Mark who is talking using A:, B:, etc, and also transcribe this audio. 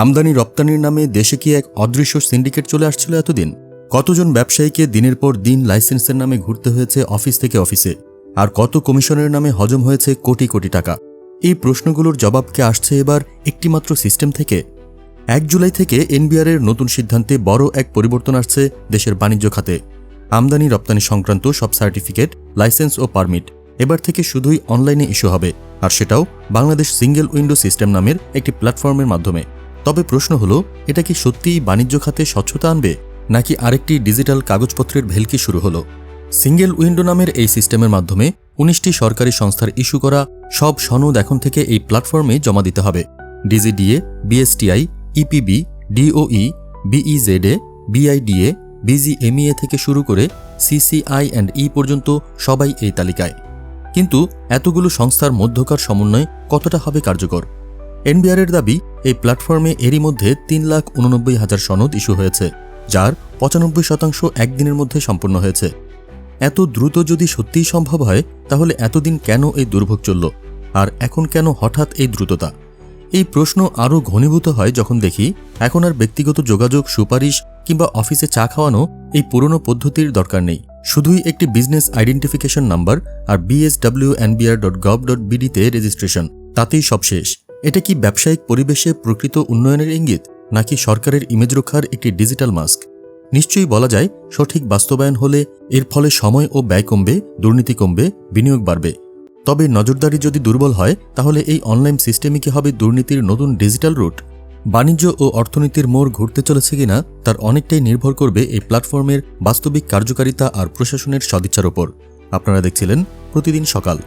A: আমদানি রপ্তানির নামে দেশে কি এক অদৃশ্য সিন্ডিকেট চলে আসছিল এতদিন? কতজন ব্যবসায়ীকে দিনের পর দিন লাইসেন্সের নামে ঘুরতে হয়েছে অফিস থেকে অফিসে? আর কত কমিশনের নামে হজম হয়েছে কোটি কোটি টাকা? এই প্রশ্নগুলোর জবাবকে আসছে এবার একটিমাত্র সিস্টেম থেকে? এক জুলাই থেকে এনবিআর এর নতুন সিদ্ধান্তে বড় এক পরিবর্তন আসছে দেশের বাণিজ্য খাতে। আমদানি রপ্তানি সংক্রান্ত সব সার্টিফিকেট, লাইসেন্স ও পারমিট এবার থেকে শুধুই অনলাইনে ইস্যু হবে। আর সেটাও বাংলাদেশ সিঙ্গেল উইন্ডো সিস্টেম নামের একটি প্ল্যাটফর্মের মাধ্যমে। তবে প্রশ্ন হলো, এটা কি সত্যিই বাণিজ্য খাতে স্বচ্ছতা আনবে, নাকি আরেকটি ডিজিটাল কাগজপত্রের ভেলকি শুরু হলো? সিঙ্গেল উইন্ডো নামের এই সিস্টেমের মাধ্যমে উনিশটি সরকারি সংস্থার ইস্যু করা সব সনদ এখন থেকে এই প্ল্যাটফর্মে জমা দিতে হবে। DGDA, BSTI, EPB, DOE BEZA BIDA, BGMEA থেকে শুরু করে সিসিআই অ্যান্ড ই পর্যন্ত সবাই এই তালিকায়। কিন্তু এতগুলো সংস্থার মধ্যকার সমন্বয় কতটা হবে কার্যকর? এনবিআরের দাবি, এই প্ল্যাটফর্মে এরই মধ্যে তিন লাখ উননব্বই হাজার সনদ ইস্যু হয়েছে, যার পঁচানব্বই শতাংশ একদিনের মধ্যে সম্পন্ন হয়েছে। এত দ্রুত যদি সত্যিই সম্ভব হয়, তাহলে এতদিন কেন এই দুর্ভোগ চলল? আর এখন কেন হঠাৎ এই দ্রুততা? এই প্রশ্ন আরও ঘনীভূত হয় যখন দেখি, এখন আর ব্যক্তিগত যোগাযোগ, সুপারিশ কিংবা অফিসে চা খাওয়ানো এই পুরনো পদ্ধতির দরকার নেই। শুধুই একটি বিজনেস আইডেন্টিফিকেশন নাম্বার আর BSW NBR dot gov dot বিডিতে registration তাতেই সব শেষ। এটা কি ব্যবসায়িক পরিবেশে প্রকৃত উন্নয়নের ইঙ্গিত, নাকি সরকারের ইমেজ রক্ষার একটি ডিজিটাল মাস্ক নিশ্চয়ই বলা যায়, সঠিক বাস্তবায়ন হলে এর ফলে সময় ও ব্যয় কমবে, দুর্নীতি কমবে, বিনিয়োগ বাড়বে। তবে নজরদারি যদি দুর্বল হয়, তাহলে এই অনলাইন সিস্টেমই কি হবে দুর্নীতির নতুন ডিজিটাল রুট বাণিজ্য ও অর্থনীতির মোড় ঘুরতে চলেছে কিনা, তার অনেকটাই নির্ভর করবে এই প্ল্যাটফর্মের বাস্তবিক কার্যকারিতা আর প্রশাসনের সদিচ্ছার ওপর। আপনারা দেখছিলেন প্রতিদিন সকাল।